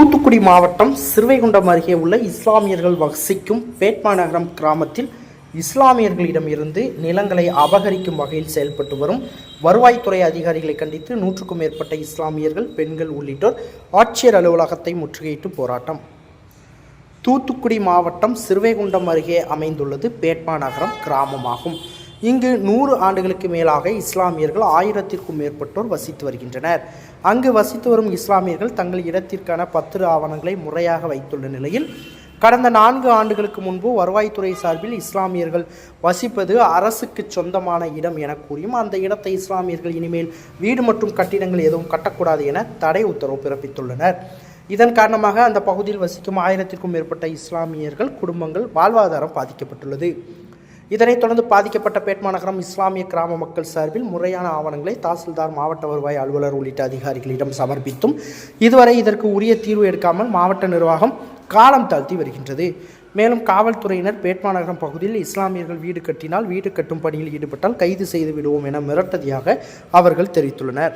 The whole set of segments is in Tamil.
தூத்துக்குடி மாவட்டம் சிறுவைகுண்டம் அருகே உள்ள இஸ்லாமியர்கள் வசிக்கும் வேட்மாநகரம் கிராமத்தில் இஸ்லாமியர்களிடம் இருந்து நிலங்களை அபகரிக்கும் வகையில் செயல்பட்டு வரும் வருவாய்த்துறை அதிகாரிகளை கண்டித்து நூற்றுக்கும் மேற்பட்ட இஸ்லாமியர்கள் பெண்கள் உள்ளிட்டோர் ஆட்சியர் அலுவலகத்தை முற்றுகையிட்டு போராட்டம். தூத்துக்குடி மாவட்டம் சிறுவைகுண்டம் அருகே அமைந்துள்ளது பேட்மா நகரம் கிராமமாகும். இங்கு நூறு ஆண்டுகளுக்கு மேலாக இஸ்லாமியர்கள் ஆயிரத்திற்கும் மேற்பட்டோர் வசித்து வருகின்றனர். அங்கு வசித்து வரும் இஸ்லாமியர்கள் தங்கள் இடத்திற்கான பத்திர ஆவணங்களை முறையாக வைத்துள்ள நிலையில் கடந்த நான்கு ஆண்டுகளுக்கு முன்பு வருவாய்த்துறை சார்பில் இஸ்லாமியர்கள் வசிப்பது அரசுக்கு சொந்தமான இடம் என கூறியும் அந்த இடத்தை இஸ்லாமியர்கள் இனிமேல் வீடு மற்றும் கட்டிடங்கள் எதுவும் கட்டக்கூடாது என தடை உத்தரவு பிறப்பித்துள்ளனர். இதன் காரணமாக அந்த பகுதியில் வசிக்கும் ஆயிரத்திற்கும் மேற்பட்ட இஸ்லாமியர்கள் குடும்பங்கள் வாழ்வாதாரம் பாதிக்கப்பட்டுள்ளது. இதனைத் தொடர்ந்து பாதிக்கப்பட்ட பேட்மாநகரம் இஸ்லாமிய கிராம மக்கள் சார்பில் முறையான ஆவணங்களை தாசில்தார் மாவட்ட வருவாய் அலுவலர் உள்ளிட்ட அதிகாரிகளிடம் சமர்ப்பித்தும் இதுவரை இதற்கு உரிய தீர்வு எடுக்காமல் மாவட்ட நிர்வாகம் காலம் தாழ்த்தி வருகின்றது. மேலும் காவல்துறையினர் பேட்மாநகரம் பகுதியில் இஸ்லாமியர்கள் வீடு கட்டினால் வீடு கட்டும் பணியில் ஈடுபட்டால் கைது செய்து விடுவோம் என மிரட்டதியாக அவர்கள் தெரிவித்துள்ளனர்.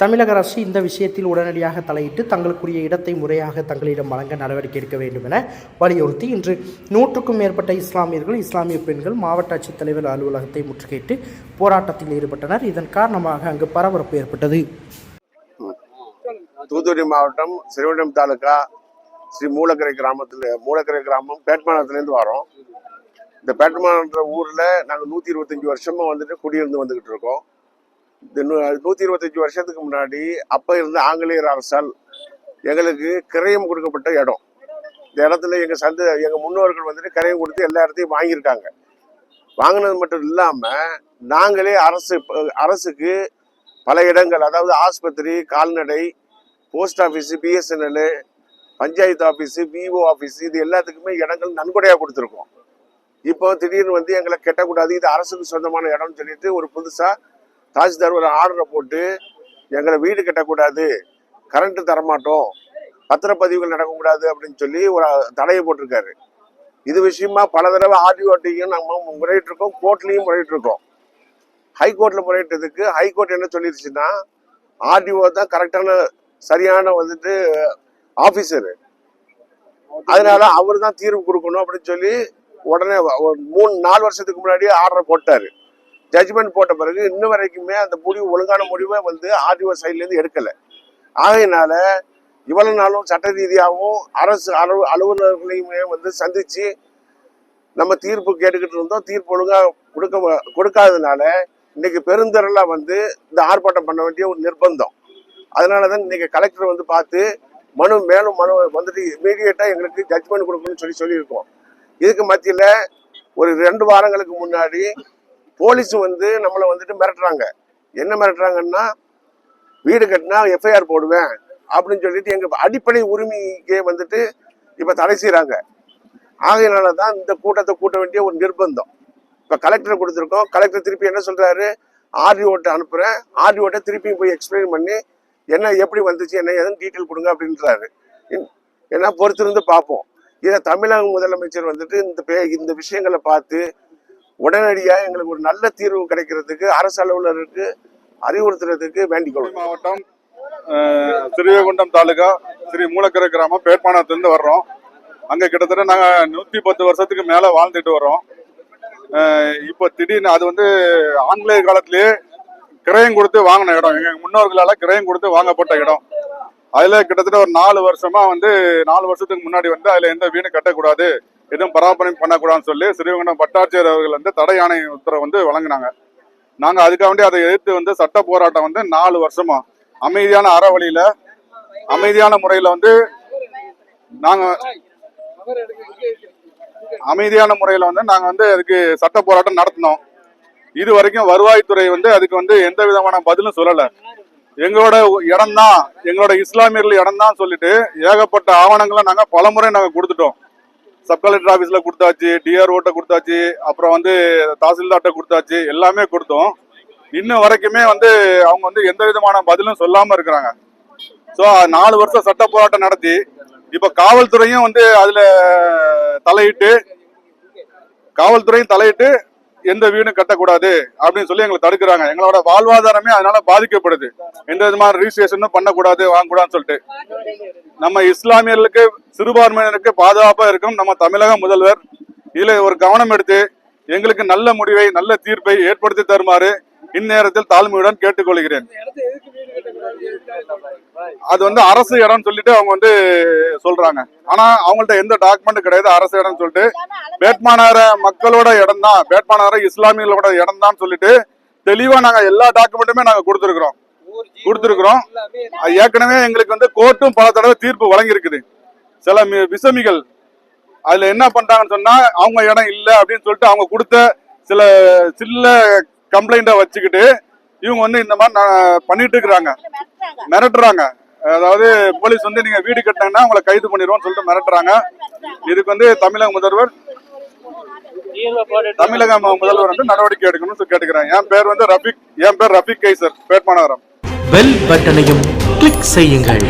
தமிழக அரசு இந்த விஷயத்தில் உடனடியாக தலையிட்டு தங்களுக்குரிய இடத்தை முறையாக தங்களிடம் வழங்க நடவடிக்கை எடுக்க வேண்டும் என வலியுறுத்தி இன்று நூற்றுக்கும் மேற்பட்ட இஸ்லாமியர்கள் இஸ்லாமிய பெண்கள் மாவட்ட ஆட்சித்தலைவர் அலுவலகத்தை முற்றுகையிட்டு போராட்டத்தில் ஈடுபட்டனர். இதன் காரணமாக அங்கு பரபரப்பு ஏற்பட்டது. தூத்துக்குடி மாவட்டம் சிறுவனம் தாலுக்கா ஸ்ரீ மூலக்கரை கிராமத்தில் மூலக்கரை கிராமம் பேட்மானத்துலேருந்து வரோம். இந்த பேட்மானன்ற ஊரில் நாங்கள் நூற்றி இருபத்தஞ்சி வருஷமாக வந்துட்டு குடியிருந்து வந்துக்கிட்டு இருக்கோம். இந்த நூற்றி இருபத்தஞ்சி வருஷத்துக்கு முன்னாடி அப்போ இருந்த ஆங்கிலேயர் அரசால் எங்களுக்கு கிரயம் கொடுக்கப்பட்ட இடம். இந்த இடத்துல எங்கள் சந்த எங்கள் முன்னோர்கள் வந்துட்டு கிரயம் கொடுத்து எல்லா இடத்தையும் வாங்கியிருக்காங்க. வாங்கினது மட்டும் இல்லாமல் நாங்களே அரசு அரசுக்கு பல இடங்கள் அதாவது ஆஸ்பத்திரி கால்நடை post office BSNL panchayat office PO office இது எல்லாத்துக்குமே இடங்கள் நன்கொடையாக கொடுத்துருக்கோம். இப்போ திடீர்னு வந்து எங்களை கெட்டக்கூடாது இது அரசுக்கு சொந்தமான இடம்னு சொல்லிட்டு ஒரு புதுசாக தாசில்தார் ஒரு ஆர்டரை போட்டு எங்களை வீடு கட்டக்கூடாது கரண்ட்டு தரமாட்டோம் பத்திரப்பதிவுகள் நடக்கக்கூடாது அப்படின்னு சொல்லி ஒரு தடையை போட்டிருக்காரு. இது விஷயமா பல தடவை ஆர்டிஓட்டையும் நம்ம முறையிட்டு இருக்கோம் கோர்ட்லையும் முறையிட்டு இருக்கோம் ஹைகோர்ட்ல முறையிட்டதுக்கு ஹைகோர்ட் என்ன சொல்லிருச்சுன்னா ஆர்டிஓ தான் கரெக்டான சரியான வந்துட்டு ஆஃபீஸரு அதனால அவர் தான் தீர்வு கொடுக்கணும் அப்படின்னு சொல்லி உடனே ஒரு மூணு நாலு வருஷத்துக்கு முன்னாடியே ஆர்டர் போட்டாரு. ஜட்ஜ்மெண்ட் போட்ட பிறகு இன்ன வரைக்குமே அந்த முடிவு ஒழுங்கான முடிவை வந்து ஆர்டிஓ சைட்லேருந்து எடுக்கலை. ஆகையினால இவ்வளவு நாளும் சட்ட ரீதியாகவும் அரசு அலுவ அலுவலர்களையுமே வந்து சந்திச்சு நம்ம தீர்ப்பு கேட்டுக்கிட்டு இருந்தோம். தீர்ப்பு ஒழுங்காக கொடுக்க கொடுக்காததுனால இன்னைக்கு பெருந்திரலாக வந்து இந்த ஆர்ப்பாட்டம் பண்ண வேண்டிய ஒரு நிர்பந்தம். அதனாலதான் இன்னைக்கு கலெக்டர் வந்து பார்த்து மனு மேலும் மனு வந்துட்டு இமீடியட்டாக எங்களுக்கு ஜட்ஜ்மெண்ட் கொடுக்கணும்னு சொல்லி சொல்லியிருக்கோம். இதுக்கு மத்தியில் ஒரு ரெண்டு வாரங்களுக்கு முன்னாடி போலீஸ் வந்து நம்மளை வந்துட்டு மிரட்டுறாங்க. என்ன மிரட்டுறாங்கன்னா வீடு கட்டினா எஃப்ஐஆர் போடுவேன் அப்படின்னு சொல்லிட்டு எங்க அடிப்படை உரிமைக்கே வந்துட்டு இப்ப தடை செய்யறாங்க ஆகையினால தான் இந்த கூட்டத்தை கூட்ட வேண்டிய ஒரு நிர்பந்தம். இப்ப கலெக்டர் கொடுத்துருக்கோம். கலெக்டர் திருப்பி என்ன சொல்றாரு? ஆர்டிஓட்ட அனுப்புறேன். ஆர்டிஓட்ட திருப்பியும் போய் எக்ஸ்பிளைன் பண்ணி என்ன எப்படி வந்துச்சு என்ன எதுன்னு டீட்டெயில் கொடுங்க அப்படின்றாரு. இன்- ஏன்னா பொறுத்திருந்து பார்ப்போம். இதை தமிழக முதலமைச்சர் வந்துட்டு இந்த பே இந்த விஷயங்களை பார்த்து உடனடியாக எங்களுக்கு ஒரு நல்ல தீர்வு கிடைக்கிறதுக்கு அரசு அலுவலருக்கு அறிவுறுத்துறதுக்கு வேண்டிக் கொள்ளும் மாவட்டம் ஸ்ரீவைகுண்டம் தாலுகா ஸ்ரீ மூலக்கரை கிராமம் பேட்மானத்துலேருந்து வர்றோம். அங்கே கிட்டத்தட்ட நாங்கள் நூற்றி பத்து வருஷத்துக்கு மேலே வாழ்ந்துட்டு வரோம் இப்போ திடீர்னு அது வந்து ஆங்கிலேய காலத்திலேயே கிரயம் கொடுத்து வாங்கின இடம். எங்கள் முன்னோர்களால் கிரயம் கொடுத்து வாங்கப்பட்ட இடம். அதில் கிட்டத்தட்ட ஒரு நாலு வருஷமாக வந்து நாலு வருஷத்துக்கு முன்னாடி வந்து அதில் எந்த வீடும் கட்டக்கூடாது. எதுவும் பராமரிப்பு பண்ணக்கூடாதுன்னு சொல்லி சிறுவைகுண்டம் வட்டாட்சியர் அவர்கள் வந்து தடை ஆணை உத்தரவு வந்து வழங்கினாங்க. நாங்கள் அதுக்காக வேண்டி அதை எதிர்த்து வந்து சட்ட போராட்டம் வந்து நாலு வருஷமா அமைதியான அறவழியில அமைதியான முறையில் வந்து நாங்கள் அமைதியான முறையில் வந்து நாங்கள் வந்து அதுக்கு சட்ட போராட்டம் நடத்தினோம். இது வரைக்கும் வருவாய்த்துறை வந்து அதுக்கு வந்து எந்த விதமான பதிலும் சொல்லலை. எங்களோட இடம் தான் எங்களோட இஸ்லாமியர்கள் இடம் தான் சொல்லிட்டு ஏகப்பட்ட ஆவணங்களை நாங்கள் பல முறை நாங்கள் கொடுத்துட்டோம். சப் கலெக்டர் ஆஃபீஸில் கொடுத்தாச்சு டிஆர்ஓட்ட கொடுத்தாச்சு அப்புறம் வந்து தாசில்தார்ட்ட கொடுத்தாச்சு எல்லாமே கொடுத்தோம். இன்ன வரைக்குமே வந்து அவங்க வந்து எந்த விதமான பதிலும் சொல்லாமல் இருக்கிறாங்க. ஸோ நாலு வருஷம் சட்ட போராட்டம் நடத்தி இப்போ காவல்துறையும் வந்து அதில் தலையிட்டு காவல்துறையும் தலையிட்டு எந்த வீடும் கட்டக்கூடாது அப்படின்னு சொல்லி எங்களை தடுக்கிறாங்க. எங்களோட வாழ்வாதாரமே அதனால பாதிக்கப்படுது. எந்த விதமான ரிஜிஸ்ட்ரேஷனும் பண்ணக்கூடாது வாங்கக்கூடாதுன்னு சொல்லிட்டு. நம்ம இஸ்லாமியர்களுக்கு சிறுபான்மையினருக்கு பாதுகாப்பா இருக்கும். நம்ம தமிழக முதல்வர் இதுல ஒரு கவனம் எடுத்து எங்களுக்கு நல்ல முடிவை நல்ல தீர்ப்பை ஏற்படுத்தி தருமாறு இந்நேரத்தில் தாழ்மையுடன் கேட்டுக்கொள்கிறேன். அது வந்து அரசு இடம்னு சொல்லிட்டு அவங்க வந்து சொல்றாங்க. ஆனா அவங்கள்ட்ட எந்த டாக்குமெண்ட் கிடையாது அரசு இடம்னு சொல்லிட்டு. வேட்பாளர மக்களோட இடம் தான் வேட்பாளர இஸ்லாமியர்களோட இடம் தான் சொல்லிட்டு தெளிவா நாங்க எல்லா டாக்குமெண்ட்டுமே நாங்க கொடுத்துருக்குறோம். கொடுத்துருக்குறோம். அது ஏற்கனவே எங்களுக்கு வந்து கோர்ட்டும் பல தடவை தீர்ப்பு வழங்கியிருக்குது. சில மி- விசமிகள். அதுல என்ன பண்றாங்கன்னு சொன்னா அவங்க இடம் இல்லை அப்படின்னு சொல்லிட்டு அவங்க கொடுத்த சில சில்ல கம்ப்ளைண்ட வச்சுக்கிட்டு இவங்க வந்து இந்த மாதிரி நான் பண்ணிட்டு இருக்கிறாங்க. மிரட்டுறாங்க. அதாவது போலீஸ் வந்து நீங்க வீடு கட்டினாங்கன்னா உங்களை கைது பண்ணிடுவோம்னு சொல்லிட்டு மிரட்டுறாங்க. இதுக்கு வந்து தமிழக முதல்வர் தமிழக முதல்வர் வந்து நடவடிக்கை எடுக்கணும்னு சொல்லி கேட்டுக்கிறேன் என் பேர் வந்து ரஃபிக் என் பேர் ரஃபிக் கைசர் வேட்பாளரம் பெல் பட்டனையும் கிளிக் செய்யுங்கள்.